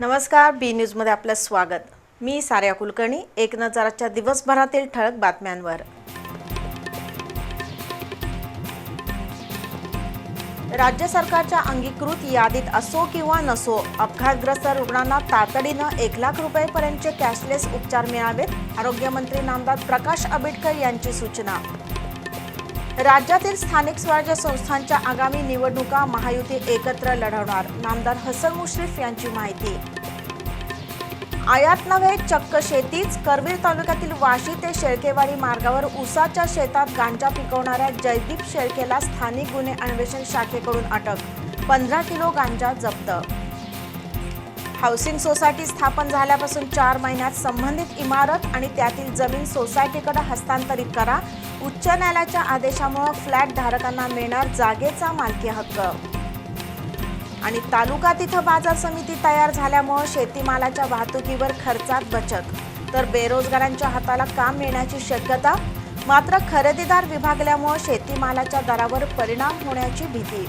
नमस्कार बी न्यूजमध्ये आपलं स्वागत. मी साऱ्या कुलकर्णी एक नजराच्या दिवसभरातील ठळक बातम्यांवर. राज्य सरकारच्या अंगीकृत यादीत असो किंवा नसो अपघातग्रस्त रुग्णांना तातडीनं एक लाख रुपयेपर्यंतचे कॅशलेस उपचार मिळावेत आरोग्यमंत्री नामदार प्रकाश आंबेडकर यांची सूचना. राज्यातील स्थानिक स्वराज्य संस्थांच्या आगामी निवडणुका महायुती एकत्र लढवणार. नामदार हसन मुश्रीफ यांची माहिती. आयात नव्हे चक्क शेतीच. करवीर तालुक्यातील वाशी ते शेळकेवाडी मार्गावर ऊसाच्या शेतात गांजा पिकवणाऱ्या जयदीप शेळकेला स्थानिक गुन्हे अन्वेषण शाखेकडून अटक. पंधरा किलो गांजा जप्त हाऊसिंग सोसायटी स्थापन झाल्यापासून चार महिन्यात संबंधित इमारत आणि त्यातील जमीन सोसायटीकडे हस्तांतरित करा. उच्च न्यायालयाच्या आदेशामुळे फ्लॅट धारकांना मिळणार जागेचा मालकी हक्क. आणि तालुका तिथं बाजार समिती तयार झाल्यामुळं शेतीमालाच्या वाहतुकीवर खर्चात बचत. तर बेरोजगारांच्या हाताला काम मिळण्याची शक्यता. मात्र खरेदीदार विभागल्यामुळं शेतीमालाच्या दरावर परिणाम होण्याची भीती.